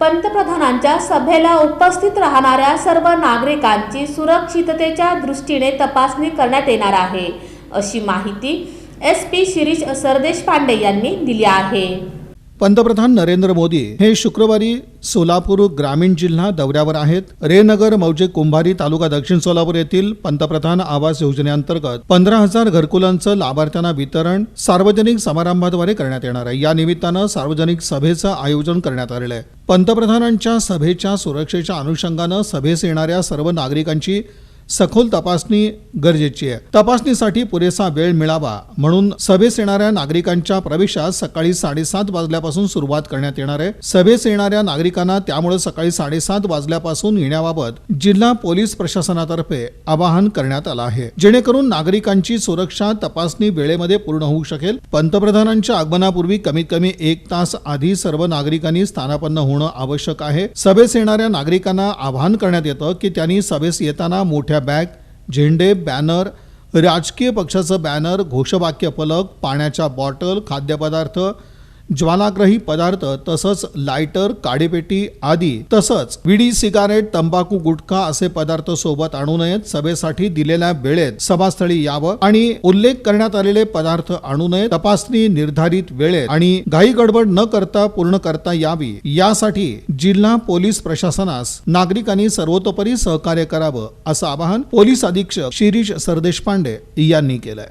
पंतप्रधानांच्या सभेला उपस्थित राहणाऱ्या सर्व नागरिकांची सुरक्षिततेच्या दृष्टीने तपासणी करण्यात येणार आहे अशी माहिती S P Shirish Sardeshpande यांनी दिली आहे. पंतप्रधान नरेंद्र मोदी हे शुक्रवारी सोलापूर ग्रामीण जिल्हा दौऱ्यावर आहेत. रेनगर मौजे कुंभारी तालुका दक्षिण सोलापूर येथील पंतप्रधान आवास योजनेअंतर्गत पंधरा हजार घरकुलांचं लाभार्थ्यांना वितरण सार्वजनिक समारंभाद्वारे करण्यात येणार आहे. या निमित्तानं सार्वजनिक सभेचं आयोजन करण्यात आलेलं आहे. पंतप्रधानांच्या सभेच्या सुरक्षेच्या अनुषंगानं सभेस येणाऱ्या सर्व नागरिकांची सखोल तपासणी गरजेची आहे. तपासणीसाठी पुरेसा वेळ मिळावा म्हणून सभेस येणाऱ्या नागरिकांच्या प्रवेशास सकाळी साडेसात वाजल्यापासून सुरुवात करण्यात येणार आहे. सभेस येणाऱ्या नागरिकांना त्यामुळे सकाळी साडेसात वाजल्यापासून येण्याबाबत जिल्हा पोलीस प्रशासनातर्फे आवाहन करण्यात आलं आहे. जेणेकरून नागरिकांची सुरक्षा तपासणी वेळेमध्ये पूर्ण होऊ शकेल. पंतप्रधानांच्या आगमनापूर्वी कमीत कमी एक तास आधी सर्व नागरिकांनी स्थानापन्न होणं आवश्यक आहे. सभेस येणाऱ्या नागरिकांना आवाहन करण्यात येतं की त्यांनी सभेस येताना मोठ्या बॅग झेंडे बॅनर राजकीय पक्षाचं बॅनर घोषवाक्य फलक पाण्याच्या बॉटल खाद्यपदार्थ ज्वालाग्रही पदार्थ तसंच लायटर काडीपेटी आदी तसंच विडी सिगारेट तंबाखू गुटखा असे पदार्थ सोबत आणू नयेत. सभेसाठी दिलेल्या वेळेत सभास्थळी यावं आणि उल्लेख करण्यात आलेले पदार्थ आणू नयेत. तपासणी निर्धारित वेळेत आणि घाई गडबड न करता पूर्ण करता यावी. यासाठी जिल्हा पोलीस प्रशासनास नागरिकांनी सर्वतोपरी सहकार्य करावं असं आवाहन पोलीस अधीक्षक शिरीष सरदेशपांडे यांनी केलंय.